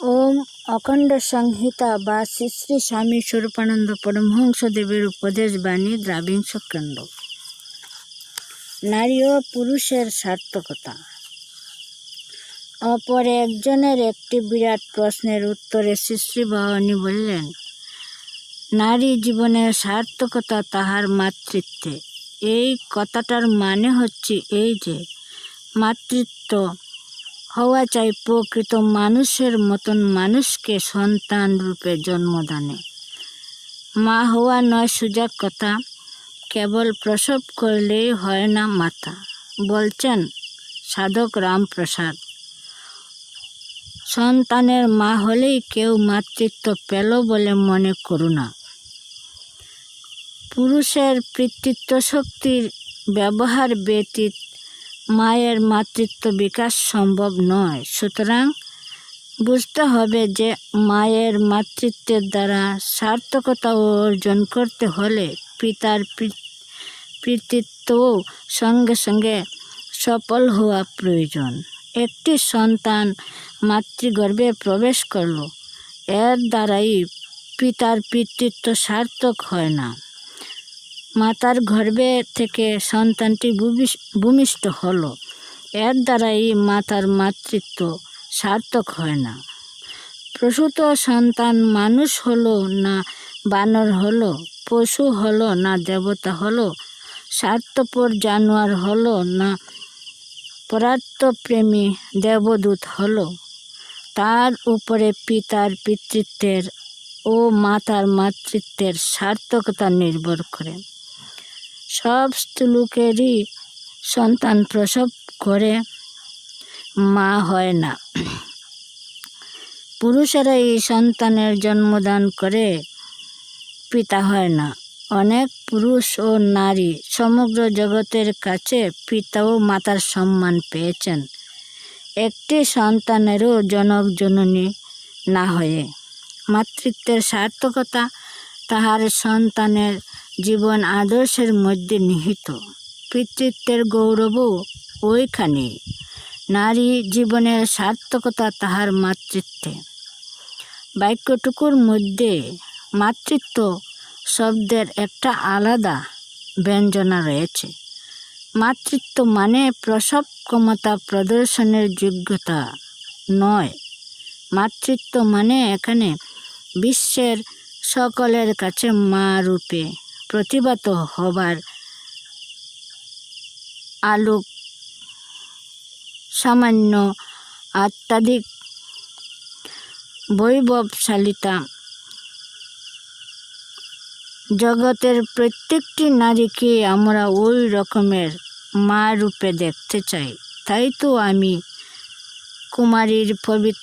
ওম অখণ্ড সংহিতা বা শ্রী শ্রী স্বামী স্বরূপানন্দ পরমহংসদেবের উপদেশ বাণী দ্রাবিংশ খণ্ড নারী ও পুরুষের সার্থকতা। অপর একজনের একটি বিরাট প্রশ্নের উত্তরে শ্রী শ্রী ভবানী বললেন, নারী জীবনের সার্থকতা তাহার মাতৃত্বে। এই কথাটার মানে হচ্ছে এই যে, মাতৃত্ব হওয়া চাই প্রকৃত মানুষের মতন মানুষকে সন্তান রূপে জন্মদানে মা হওয়া নয় সুযোগ কথা, কেবল প্রসব করলেই হয় না মাতা বলছেন সাধক রামপ্রসাদ। সন্তানের মা হলেই কেউ মাতৃত্ব পেল বলে মনে করু না। পুরুষের পিতৃত্ব শক্তির ব্যবহার ব্যতীত মায়ের মাতৃত্ব বিকাশ সম্ভব নয়। সুতরাং বুঝতে হবে যে মায়ের মাতৃত্বের দ্বারা সার্থকতা অর্জন করতে হলে পিতার পিতৃত্বও সঙ্গে সঙ্গে সফল হওয়া প্রয়োজন। একটি সন্তান মাতৃগর্ভে প্রবেশ করল, এর দ্বারাই পিতার পিতৃত্ব সার্থক হয় না। মাতার গর্ভে থেকে সন্তানটি ভূমিষ্ঠ হলো। এর দ্বারাই মাতার মাতৃত্ব সার্থক হয় না। প্রসূত সন্তান মানুষ হলো না বানর হলো, পশু হলো না দেবতা হলো, স্বার্থপর জানোয়ার হলো না পরাত্মপ্রেমী দেবদূত হলো। তার উপরে পিতার পিতৃত্বের ও মাতার মাতৃত্বের সার্থকতা নির্ভর করে। সব স্ত্রীলোকেরই সন্তান প্রসব করে, মা হয় না। পুরুষেরা এই সন্তানের জন্মদান করে, পিতা হয় না। অনেক পুরুষ ও নারী সমগ্র জগতের কাছে পিতা ও মাতার সম্মান পেয়েছেন। একটি সন্তানেরও জনক জননী না হয়ে মাতৃত্বের সার্থকতা তাহার সন্তানের জীবন আদর্শের মধ্যে নিহিত। পিতৃত্বের গৌরবও ওইখানে। নারী জীবনের সার্থকতা তাহার মাতৃত্বে। বাক্যটুকুর মধ্যে মাতৃত্ব শব্দের একটা আলাদা ব্যঞ্জনা রয়েছে। মাতৃত্ব মানে প্রসব ক্ষমতা প্রদর্শনের যোগ্যতা নয়। মাতৃত্ব মানে এখানে বিশ্বের সকলের কাছে মা রূপে প্রতিভাত হবার আলোক সামান্য আত্মাধিক বৈভবশালিতা। জগতের প্রত্যেকটি নারীকে আমরা ওই রকমের মা রূপে দেখতে চাই। তাই তো আমি কুমারীর পবিত্র